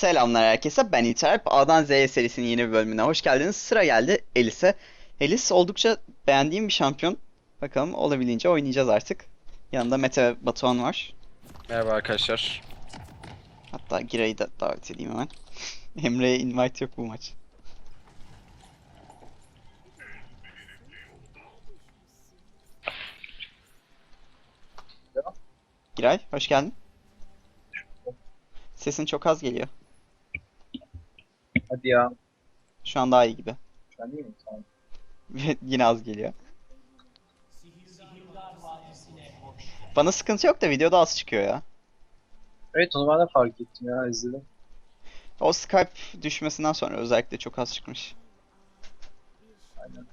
Selamlar herkese. Ben İlter. A'dan Z'ye serisinin yeni bir bölümüne hoş geldiniz. Sıra geldi Elis'e. Elis oldukça beğendiğim bir şampiyon. Bakalım olabildiğince oynayacağız artık. Yanında Mete Batuhan var. Merhaba arkadaşlar. Hatta Giray'ı da davet edeyim hemen. Emre'ye invite yok bu maç. Giray, hoş geldin. Sesin çok az geliyor. Hadi ya. Şu an daha iyi gibi. Şu an iyi mi? Tamam. Yine az geliyor. Bana sıkıntı yok da videoda az çıkıyor ya. Evet onu ben de fark ettim ya izledim. O Skype düşmesinden sonra özellikle çok az çıkmış. Aynen.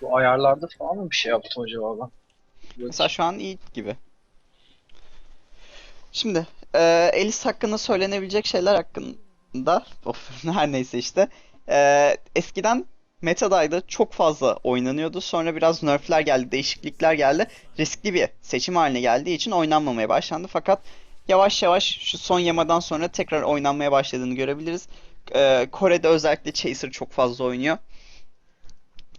Bu ayarlarda falan mı bir şey yaptım acaba ben? Mesela şu an iyi gibi. Şimdi eee Elis hakkında söylenebilecek şeyler hakkında of her neyse işte. Eee, eskiden metadaydı çok fazla oynanıyordu. Sonra biraz nerfler geldi değişiklikler geldi. Riskli bir seçim haline geldiği için oynanmamaya başlandı. Fakat yavaş yavaş şu son yamadan sonra tekrar oynanmaya başladığını görebiliriz. Eee, Kore'de özellikle Chaser çok fazla oynuyor.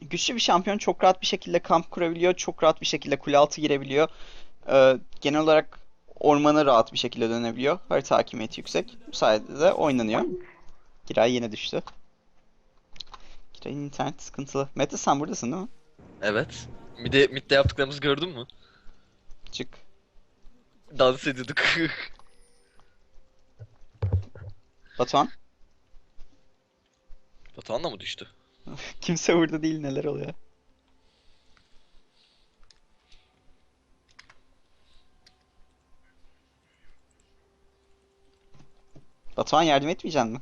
Güçlü bir şampiyon çok rahat bir şekilde kamp kurabiliyor. Çok rahat bir şekilde kule altı girebiliyor. Ee, genel olarak ormanı rahat bir şekilde dönebiliyor. Harita hakimiyeti yüksek. Bu sayede de oynanıyor. Giray yine düştü. Giray'ın internet sıkıntılı. Mete sen buradasın değil mi? Evet. Bir de midde yaptıklarımızı gördün mü? Çık. Dans ediyorduk. Batuhan. Batuhan da mı düştü? Kimse burada değil neler oluyor. Batuhan yardım etmeyecek mi?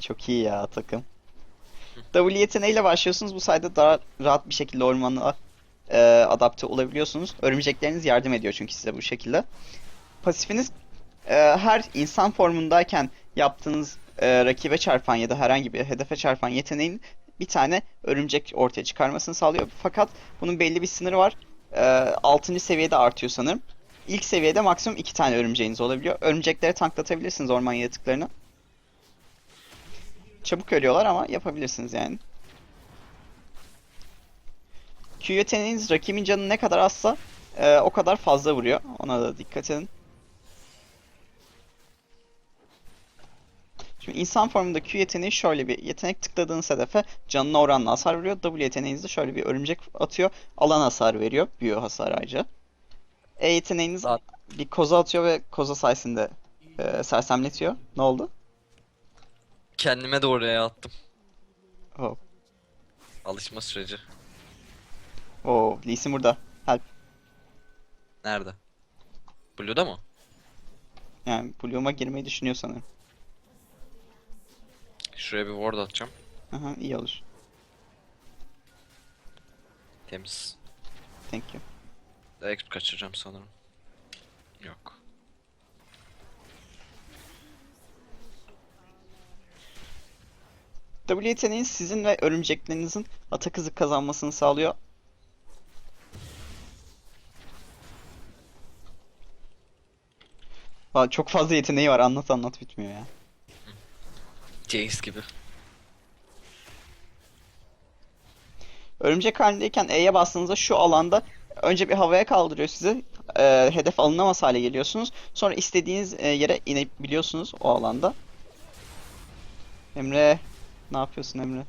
Çok iyi ya takım. W yeteneğiyle başlıyorsunuz. Bu sayede daha rahat bir şekilde ormana e, adapte olabiliyorsunuz. Örümcekleriniz yardım ediyor çünkü size bu şekilde. Pasifiniz e, her insan formundayken yaptığınız e, rakibe çarpan ya da herhangi bir hedefe çarpan yeteneğin bir tane örümcek ortaya çıkarmasını sağlıyor. Fakat bunun belli bir sınırı var. E, 6. seviyede artıyor sanırım. İlk seviyede maksimum 2 tane örümceğiniz olabiliyor. Örümcekleri tanklatabilirsiniz orman yaratıklarını. Çabuk ölüyorlar ama yapabilirsiniz yani. Q yeteneğiniz rakibin canı ne kadar azsa e, o kadar fazla vuruyor. Ona da dikkat edin. Şimdi insan formunda Q yeteneği şöyle bir yetenek tıkladığınız hedefe canına oranla hasar veriyor. W yeteneğiniz de şöyle bir örümcek atıyor. Alan hasar veriyor. Büyü hasar ayrıca. E yeteneğiniz Zaten- bir koza atıyor ve koza sayesinde e, sersemletiyor. Ne oldu? Kendime de oraya attım. Oh. Alışma süreci. Oo, Lee Sin burada. Help. Nerede? Blue'da mı? Yani Bloom'a girmeyi düşünüyor sanırım. Şuraya bir ward atacağım. Aha, iyi olur. Temiz. Thank you. Exp kaçıracağım sanırım. Yok. W yeteneğiniz sizin ve örümceklerinizin atak hızı kazanmasını sağlıyor. Valla çok fazla yeteneği var anlat anlat bitmiyor ya. Jace gibi. Örümcek halindeyken E'ye bastığınızda şu alanda önce bir havaya kaldırıyor sizi. Ee, hedef alınamaz hale geliyorsunuz. Sonra istediğiniz e, yere inebiliyorsunuz o alanda. Emre ne yapıyorsun Emre?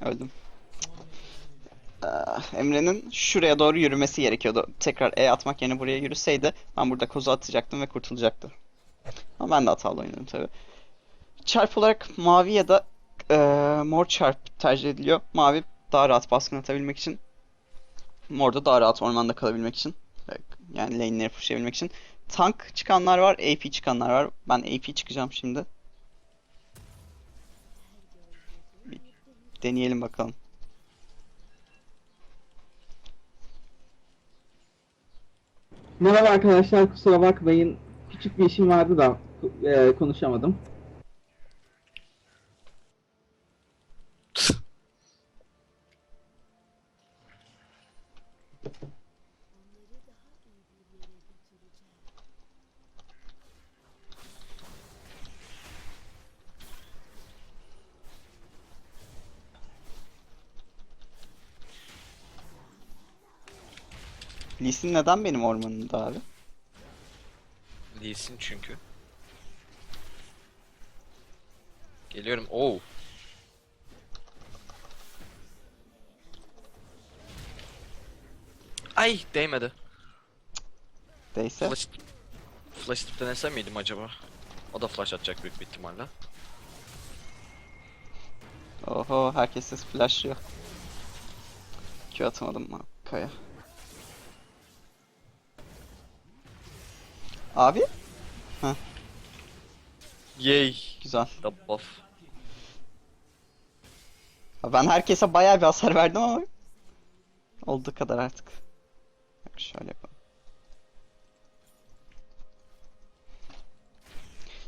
Öldüm. Ah, Emre'nin şuraya doğru yürümesi gerekiyordu. Tekrar E atmak yerine buraya yürüseydi ben burada kozu atacaktım ve kurtulacaktı. Ama ben de hatalı oynadım tabii. Çarp olarak mavi ya da eee, mor çarp tercih ediliyor. Mavi daha rahat baskın atabilmek için. Mor da daha rahat ormanda kalabilmek için. Ve Yani lane'leri pushlayabilmek için. Tank çıkanlar var, AP çıkanlar var. Ben AP çıkacağım şimdi. Bir deneyelim bakalım. Merhaba arkadaşlar kusura bakmayın. Küçük bir işim vardı da e, konuşamadım. Lee Sin neden benim ormanımda abi? Değilsin çünkü. Geliyorum. Oo. Ay değmedi. Değse. Flash Flash tip denesem miydim acaba? O da flash atacak büyük bir ihtimalle. Oho herkes ses flashlıyor. Q atamadım mı Kaya? Abi Yay. güzel. Double buff. Ben herkese bayağı bir hasar verdim ama olduğu kadar artık. Bak şöyle yapalım.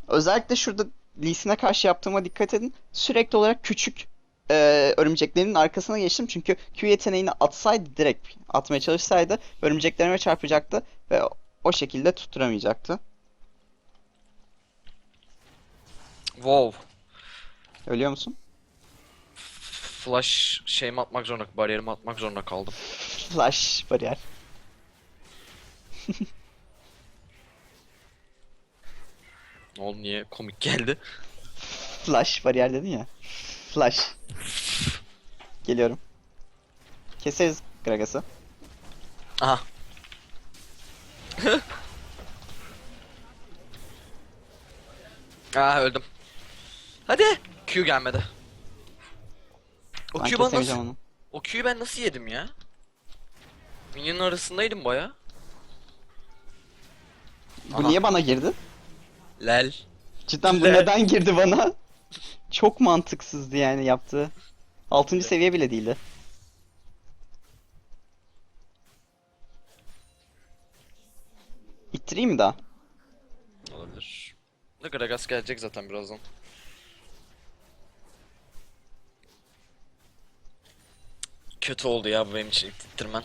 Özellikle şurada Lee Sin'e karşı yaptığıma dikkat edin. Sürekli olarak küçük e, örümceklerin arkasına geçtim çünkü Q yeteneğini atsaydı direkt atmaya çalışsaydı örümceklerime çarpacaktı ve o şekilde tutturamayacaktı. Wow. Ölüyor musun? Flash şeyimi atmak zorunda, bariyerimi atmak zorunda kaldım. Flash bariyer. Ne oldu niye komik geldi? Flash bariyer dedin ya. Flash. Geliyorum. Keseriz Gragas'ı. Aha. Aa öldüm. Hadi. Q gelmedi. O Ben Q bana kesemeyeceğim nasıl... onu. O Q'yu ben nasıl yedim ya? Minyonun arasındaydım baya. Bu Aha. niye bana girdi? Lel. Cidden bu Le- neden girdi bana? Çok mantıksızdı yani yaptığı. 6. seviye bile değildi. İttireyim mi daha? Olabilir. Ne Gragas gelecek zaten birazdan. Kötü oldu ya bu benim için ittirmen.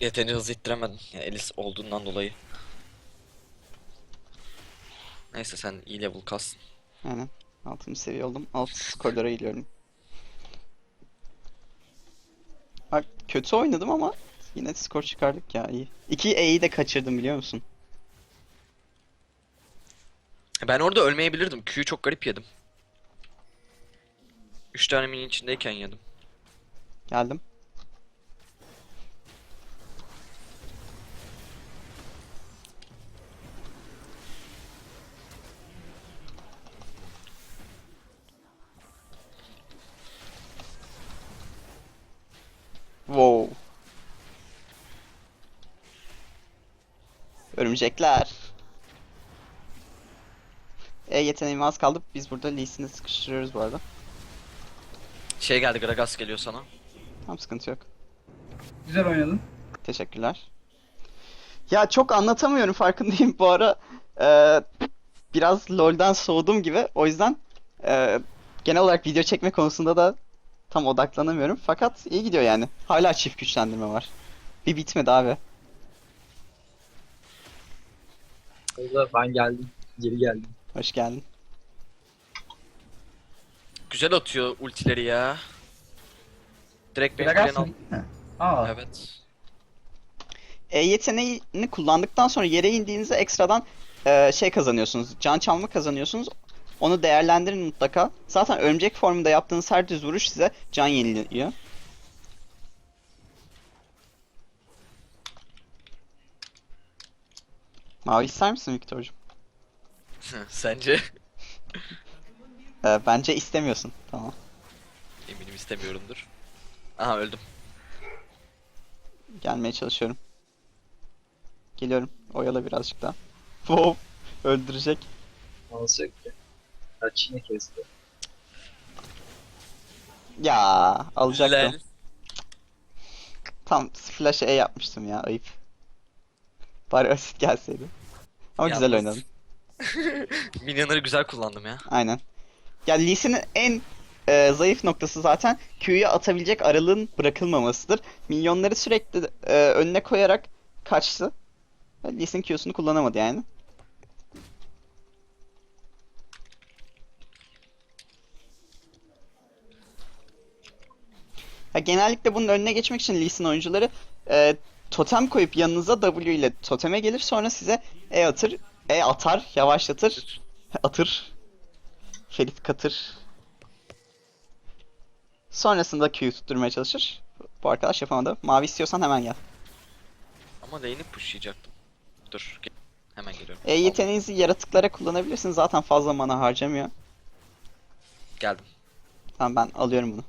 Yeterince hızlı ittiremedim. Ya Elis olduğundan dolayı. Neyse sen iyi level kas. Aynen. 6. seviye oldum. Alt skorlara gidiyorum. Bak kötü oynadım ama yine skor çıkardık ya iyi. 2 E'yi de kaçırdım biliyor musun? Ben orada ölmeyebilirdim. Q'yu çok garip yedim. 3 tane mini içindeyken yedim. Geldim. Örümcekler. E yeteneğim az kaldı. Biz burada Lee Sin'i sıkıştırıyoruz bu arada. Şey geldi Gragas geliyor sana. Tam sıkıntı yok. Güzel oynadın. Teşekkürler. Ya çok anlatamıyorum farkındayım bu ara. Ee, biraz LoL'dan soğudum gibi. O yüzden e, genel olarak video çekme konusunda da tam odaklanamıyorum. Fakat iyi gidiyor yani. Hala çift güçlendirme var. Bir bitmedi abi. Ben geldim. Geri geldim. Hoş geldin. Güzel atıyor ultileri ya. Direkt kulenin mı? al. He. Aa. Evet. E yeteneğini kullandıktan sonra yere indiğinizde ekstradan e, şey kazanıyorsunuz. Can çalma kazanıyorsunuz. Onu değerlendirin mutlaka. Zaten örümcek formunda yaptığınız her düz vuruş size can yeniliyor. Mavi ister misin Viktor'cum? Sence? Ee, bence istemiyorsun. Tamam. Eminim istemiyorumdur. Aha öldüm. Gelmeye çalışıyorum. Geliyorum. Oyala birazcık daha. Wow. Öldürecek. Nasıl yok ki? Kaç yine kesti. Ya alacaktım. Lel. Tam flash E yapmıştım ya ayıp. Bari asit gelseydi. Ama güzel Yalnız- oynadın. Minyonları güzel kullandım ya. Aynen. Ya Lee Sin'in en e, zayıf noktası zaten Q'yu atabilecek aralığın bırakılmamasıdır. Minyonları sürekli e, önüne koyarak kaçtı. Lee Sin Q'sunu kullanamadı yani. Ha, genellikle bunun önüne geçmek için Lee Sin oyuncuları e, totem koyup yanınıza W ile toteme gelir sonra size E atır, E atar, yavaşlatır, atır. Ferit Katır. Sonrasında Q'yu tutturmaya çalışır. Bu arkadaş yapamadı. Mavi istiyorsan hemen gel. Ama lane'i pushlayacaktım. Dur. gel- Hemen geliyorum. E yeteneğinizi yaratıklara kullanabilirsiniz. Zaten fazla mana harcamıyor. Geldim. Tamam ben alıyorum bunu.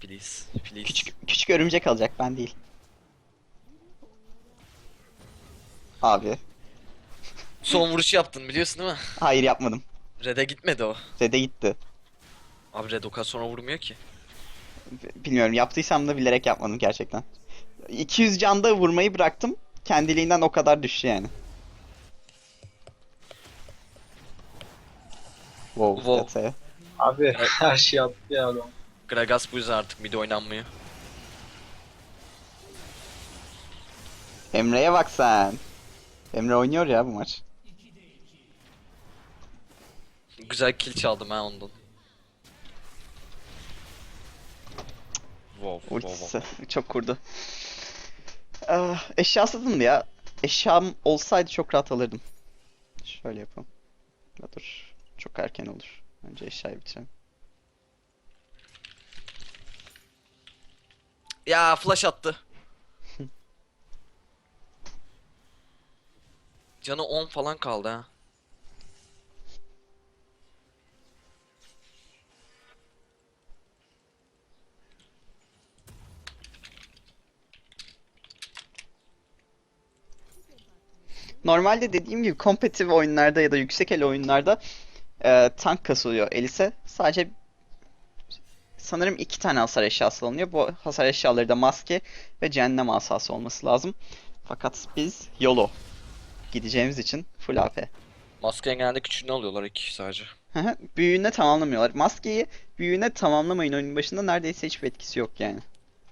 Please. Please. Küçük küçük örümcek alacak ben değil. Abi. Son vuruşu yaptın biliyorsun değil mi? Hayır yapmadım. Red'e gitmedi o. Zed'e gitti. Abi Red o kadar sonra vurmuyor ki. B- Bilmiyorum yaptıysam da bilerek yapmadım gerçekten. 200 canda vurmayı bıraktım. Kendiliğinden o kadar düştü yani. Wow, Wow. wow. Abi her şey yaptı ya adam. Gragas bu yüzden artık mid oynanmıyor. Emre'ye bak sen. Emre oynuyor ya bu maç. Güzel kill çaldım ha ondan. Wow, wow, wow. Ultisi çok kurdu. Ah, eşyasızdım ya. Eşyam olsaydı çok rahat alırdım. Şöyle yapalım. Ya dur. Çok erken olur. Önce eşyayı bitirelim. Ya flash attı. Canı 10 falan kaldı ha. Normalde dediğim gibi kompetitif oyunlarda ya da yüksek el oyunlarda e, tank kasılıyor Elise. Sadece sanırım iki tane hasar eşyası alınıyor. Bu hasar eşyaları da maske ve cehennem asası olması lazım. Fakat biz YOLO gideceğimiz için full AP. Maskenin genelde küçüğünü alıyorlar iki sadece. Büyüğüne tamamlamıyorlar. Maskeyi büyüğüne tamamlamayın oyunun başında neredeyse hiçbir etkisi yok yani.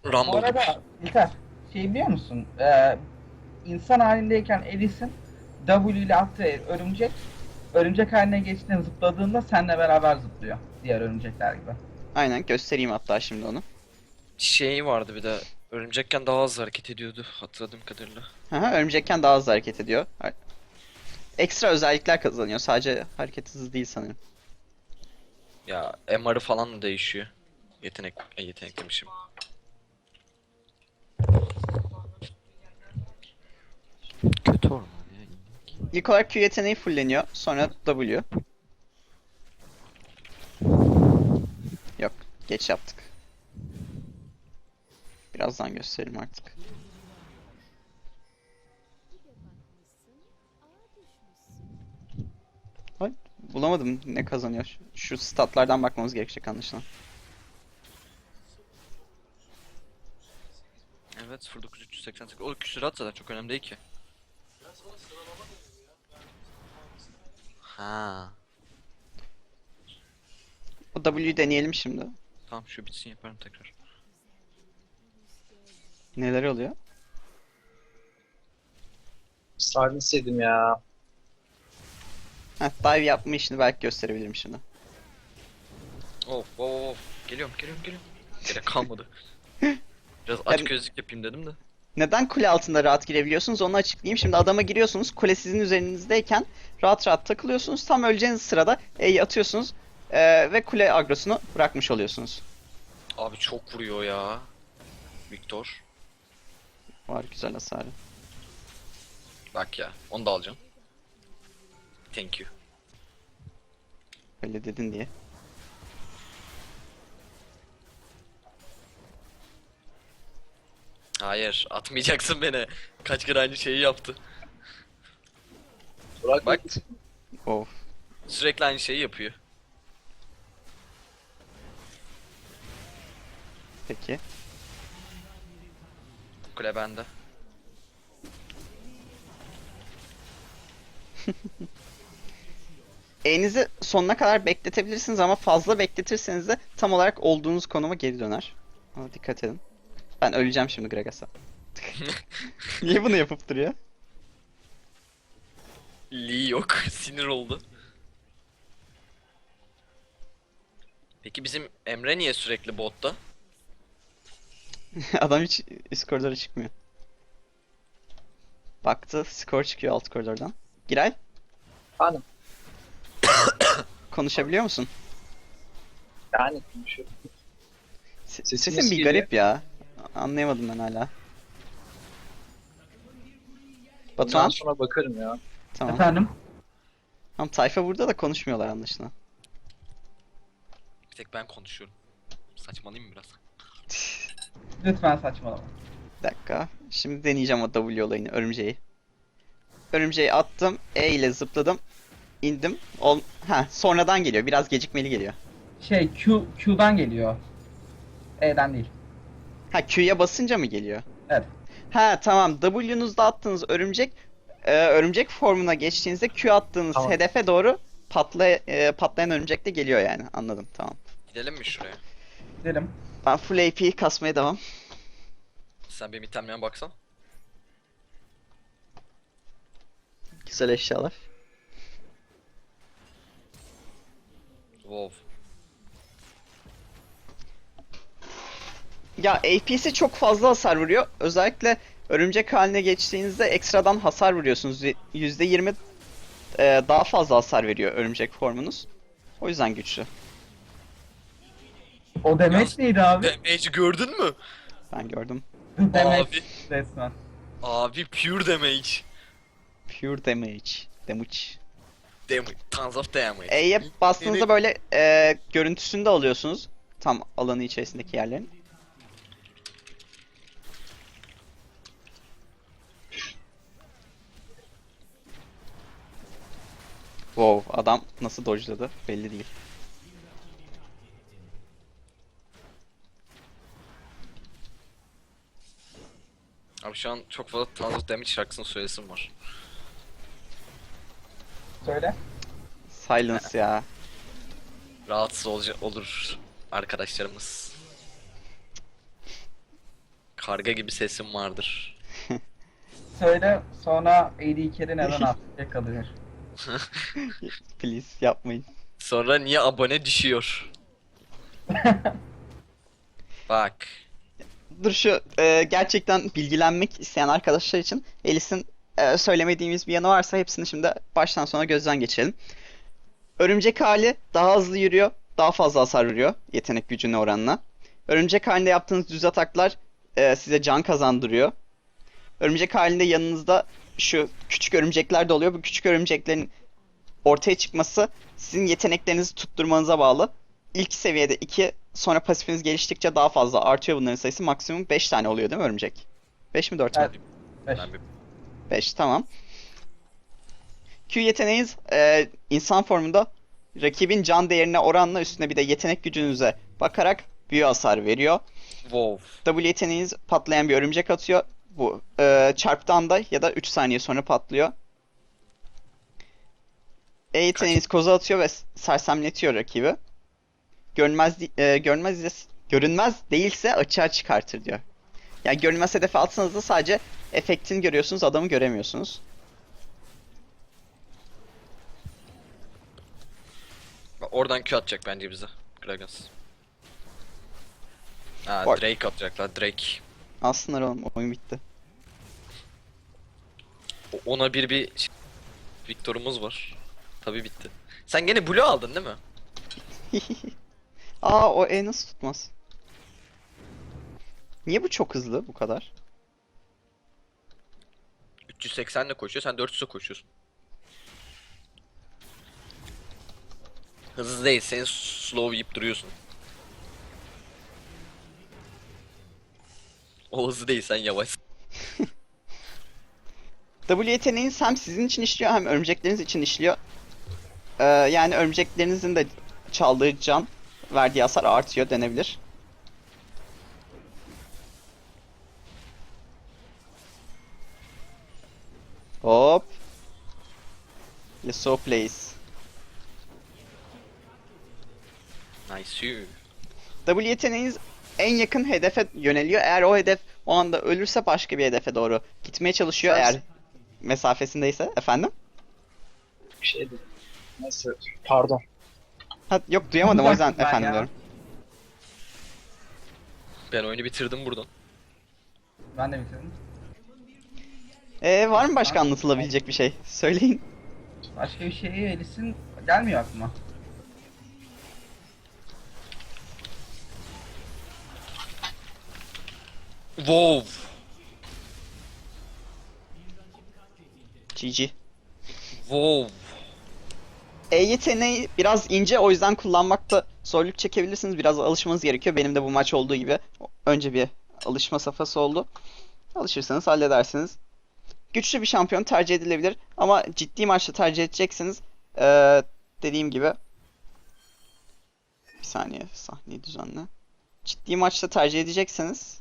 Bu Rumble gibi. arada Dikkat. Şey biliyor musun? Ee, insan halindeyken Alice'in W ile attığı örümcek örümcek haline geçtiğinde zıpladığında seninle beraber zıplıyor. Diğer örümcekler gibi. Aynen göstereyim hatta şimdi onu. Şeyi vardı bir de. Örümcekken daha hızlı hareket ediyordu hatırladığım kadarıyla. Hı, Örümcekken daha hızlı hareket ediyor. Ekstra özellikler kazanıyor. Sadece hareket hızı değil sanırım. Ya MR'ı falan da değişiyor. Yetenek, e, yetenek demişim. Kötü orman ya. İlk olarak Q yeteneği fulleniyor. Sonra W. Yok. Geç yaptık. Birazdan gösterelim artık. Ay, bulamadım ne kazanıyor. Şu- statlardan bakmamız gerekecek anlaşılan. Evet 09388. O küsurat zaten çok önemli değil ki. Ha. O W'yu deneyelim şimdi. Tamam şu bitsin yaparım tekrar. Neler oluyor? Silence yedim ya. Heh, dive yapma işini belki gösterebilirim şimdi. Of of of. Geliyorum geliyorum geliyorum. Gerek kalmadı. Biraz aç gözlük yapayım dedim de. Neden kule altında rahat girebiliyorsunuz onu açıklayayım. Şimdi adama giriyorsunuz. Kule sizin üzerinizdeyken rahat rahat takılıyorsunuz. Tam öleceğiniz sırada E'yi atıyorsunuz. eee, ve kule agrosunu bırakmış oluyorsunuz. Abi çok vuruyor ya. Victor. Var güzel hasarı. Bak ya onu da alacağım. Thank you. Öyle dedin diye. Hayır atmayacaksın beni. Kaç kere aynı şeyi yaptı. Burak Bak Of. sürekli aynı şeyi yapıyor. Peki. Kule bende. E'nizi sonuna kadar bekletebilirsiniz ama fazla bekletirseniz de tam olarak olduğunuz konuma geri döner. Ama dikkat edin. Ben öleceğim şimdi Gragas'a. Niye bunu yapıp duruyor? Lee yok. Sinir oldu. Peki bizim Emre niye sürekli botta? Adam hiç üst koridora çıkmıyor. Baktı, skor çıkıyor alt koridordan. Giray, Efendim konuşabiliyor musun? yani konuşuyorum. Se- Sesin nasıl bir geliyor? garip ya. Anlayamadım ben hala. Bundan Batuhan, sonra bakarım ya. tamam. Efendim? Tamam, tayfa burada da konuşmuyorlar anlaşılan. Bir tek ben konuşuyorum. Saçmalayayım mı biraz? Lütfen saçmalama. Bir dakika. Şimdi deneyeceğim o W olayını, örümceği. Örümceği attım, E ile zıpladım, indim. Ol ha, sonradan geliyor, biraz gecikmeli geliyor. Şey Q Q'dan geliyor. E'den değil. Ha, Q'ya basınca mı geliyor? Evet. Ha, tamam. W'nuzda attığınız örümcek, e, örümcek formuna geçtiğinizde Q attığınız Tamam. hedefe doğru patlay e, patlayan örümcek de geliyor yani. Anladım, tamam. Gidelim mi şuraya? Dedim. Ben full AP kasmaya devam. Sen benim itemlerime baksan. Güzel eşyalar. Wow. Ya AP'si çok fazla hasar vuruyor. Özellikle örümcek haline geçtiğinizde ekstradan hasar vuruyorsunuz. Y- %20 e, daha fazla hasar veriyor örümcek formunuz. O yüzden güçlü. O demek neydi abi? Damage gördün mü? Ben gördüm. Demek Abi. resmen. Abi pure damage. Pure damage. Damage. Damage. Tons of damage. E'ye bastığınızda Yeni- böyle e, görüntüsünü de alıyorsunuz. Tam alanı içerisindeki yerlerin. Wow, adam nasıl dodge'ladı belli değil. Abi şu an çok fazla Tons of damage şarkısını söylesim var. Söyle. Silence ya. Rahatsız olca- olur arkadaşlarımız. Karga gibi sesim vardır. Söyle sonra AD carry neden atlıya kalır? Please yapmayın. Sonra niye abone düşüyor? Bak. Dur şu e, gerçekten bilgilenmek isteyen arkadaşlar için Elis'in e, söylemediğimiz bir yanı varsa hepsini şimdi baştan sona gözden geçirelim. Örümcek hali daha hızlı yürüyor, daha fazla hasar vuruyor yetenek gücüne oranla. Örümcek halinde yaptığınız düz ataklar e, size can kazandırıyor. Örümcek halinde yanınızda şu küçük örümcekler de oluyor. Bu küçük örümceklerin ortaya çıkması sizin yeteneklerinizi tutturmanıza bağlı. İlk seviyede 2, sonra pasifiniz geliştikçe daha fazla artıyor bunların sayısı. Maksimum 5 tane oluyor değil mi örümcek? 5 mi 4 mü? Beş. Ben bir 5 tamam. Q yeteneğiniz e, insan formunda rakibin can değerine oranla üstüne bir de yetenek gücünüze bakarak büyü hasar veriyor. wow. W yeteneğiniz patlayan bir örümcek atıyor. Bu e, çarptığı anda ya da 3 saniye sonra patlıyor. E yeteneğiniz koza atıyor ve sersemletiyor rakibi. Görünmez e, görünmez görünmez değilse açığa çıkartır diyor. Yani görünmez hedefe atsanız da sadece efektini görüyorsunuz, adamı göremiyorsunuz. Oradan Q atacak bence bize. Gragas. Ha Bak. Drake atacaklar Drake. Aslında oğlum oyun bitti. O- Ona bir bir Victor'umuz var. Tabi bitti. Sen gene Blue aldın değil mi? Aa o E nasıl tutmaz? Niye bu çok hızlı bu kadar? 380 ile koşuyor sen 400'e koşuyorsun. Hızlı değil sen slow yiyip duruyorsun. O hızlı değil sen yavaş. W yeteneğiniz hem sizin için işliyor hem örümcekleriniz için işliyor. Ee, yani örümceklerinizin de çaldığı can verdiği hasar artıyor denebilir. Hop. Yasuo plays. Nice. W yeteneğiniz en yakın hedefe yöneliyor. Eğer o hedef o anda ölürse başka bir hedefe doğru gitmeye çalışıyor. Eğer mesafesindeyse efendim. Bir şey dedim. Neyse pardon. Ha, yok duyamadım o yüzden efendim ya. diyorum. Ben oyunu bitirdim buradan. Ben de bitirdim. Ee, var mı başka anlatılabilecek bir şey? Söyleyin. Başka bir şey Elis'in gelmiyor aklıma. Wow. GG. Wow. E yeteneği biraz ince o yüzden kullanmakta zorluk çekebilirsiniz. Biraz alışmanız gerekiyor. Benim de bu maç olduğu gibi önce bir alışma safhası oldu. Alışırsanız halledersiniz. Güçlü bir şampiyon tercih edilebilir ama ciddi maçta tercih edeceksiniz. Ee, dediğim gibi bir saniye sahneyi düzenle. Ciddi maçta tercih edecekseniz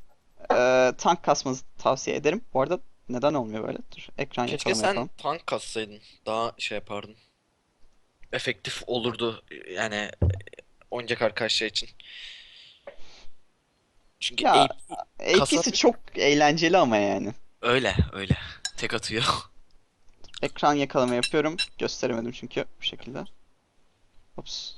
ee, tank kasmanızı tavsiye ederim. Bu arada neden olmuyor böyle? Dur ekran Keşke yakalama sen yapalım. tank kassaydın. Daha şey yapardın. Efektif olurdu yani oynayacak arkadaşlar için. Çünkü Ya, AP'si Kasap- çok eğlenceli ama yani. öyle öyle. Tek atıyor. Ekran yakalama yapıyorum. Gösteremedim çünkü bu şekilde. Ops.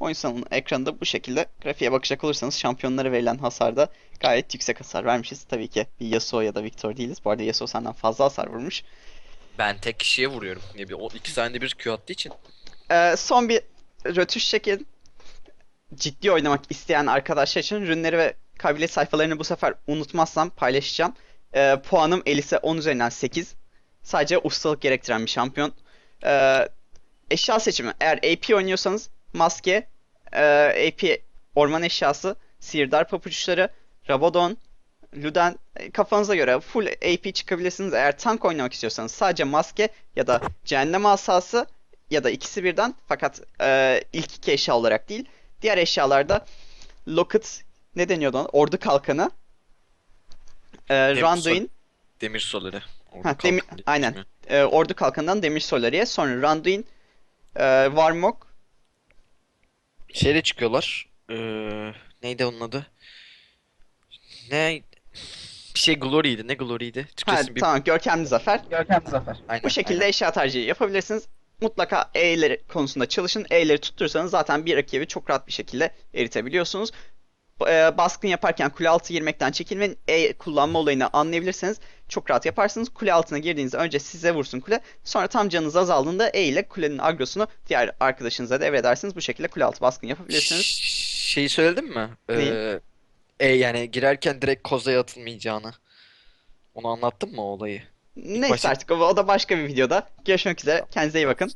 Oyun sonunun ekranında bu şekilde grafiğe bakacak olursanız şampiyonlara verilen hasarda gayet yüksek hasar vermişiz. Tabii ki bir Yasuo ya da Victor değiliz. Bu arada Yasuo senden fazla hasar vurmuş. Ben tek kişiye vuruyorum. Ne bir o iki saniyede bir Q attığı için. Ee, son bir rötuş çekin. Ciddi oynamak isteyen arkadaşlar için ürünleri ve kabiliyet sayfalarını bu sefer unutmazsam paylaşacağım. Ee, puanım Elise 10 üzerinden 8. Sadece ustalık gerektiren bir şampiyon. Ee, eşya seçimi. Eğer AP oynuyorsanız maske, e, AP orman eşyası, sihirdar papuçları, Rabadon, Luden e, kafanıza göre full AP çıkabilirsiniz. Eğer tank oynamak istiyorsanız sadece maske ya da cehennem asası ya da ikisi birden fakat e, ilk iki eşya olarak değil. Diğer eşyalarda Locket ne deniyordu ona? Ordu kalkanı. E, Demir Randuin. Demir soları. Ha, diye aynen. e, Ordu kalkanından Demir Solari'ye. Sonra Randuin. E, Warmog. Şeyle çıkıyorlar. Ee, neydi onun adı? Ne? Bir şey Glory'ydi. Ne Glory'ydi? Ha, Türkçesi bir... tamam Görkemli Zafer. Görkemli Zafer. Aynen, Bu şekilde aynen. eşya tercihi yapabilirsiniz. Mutlaka E'leri konusunda çalışın. E'leri tutturursanız zaten bir rakibi çok rahat bir şekilde eritebiliyorsunuz. E, baskın yaparken kule altı girmekten çekinmeyin. E kullanma olayını anlayabilirseniz çok rahat yaparsınız. Kule altına girdiğinizde önce size vursun kule. Sonra tam canınız azaldığında E ile kulenin agrosunu diğer arkadaşınıza devredersiniz. Bu şekilde kule altı baskın yapabilirsiniz. Şeyi söyledim mi? Neyi? Ee, e yani girerken direkt kozaya atılmayacağını. Onu anlattın mı o olayı? Neyse başta- artık o, o da başka bir videoda. Görüşmek üzere. Kendinize iyi bakın.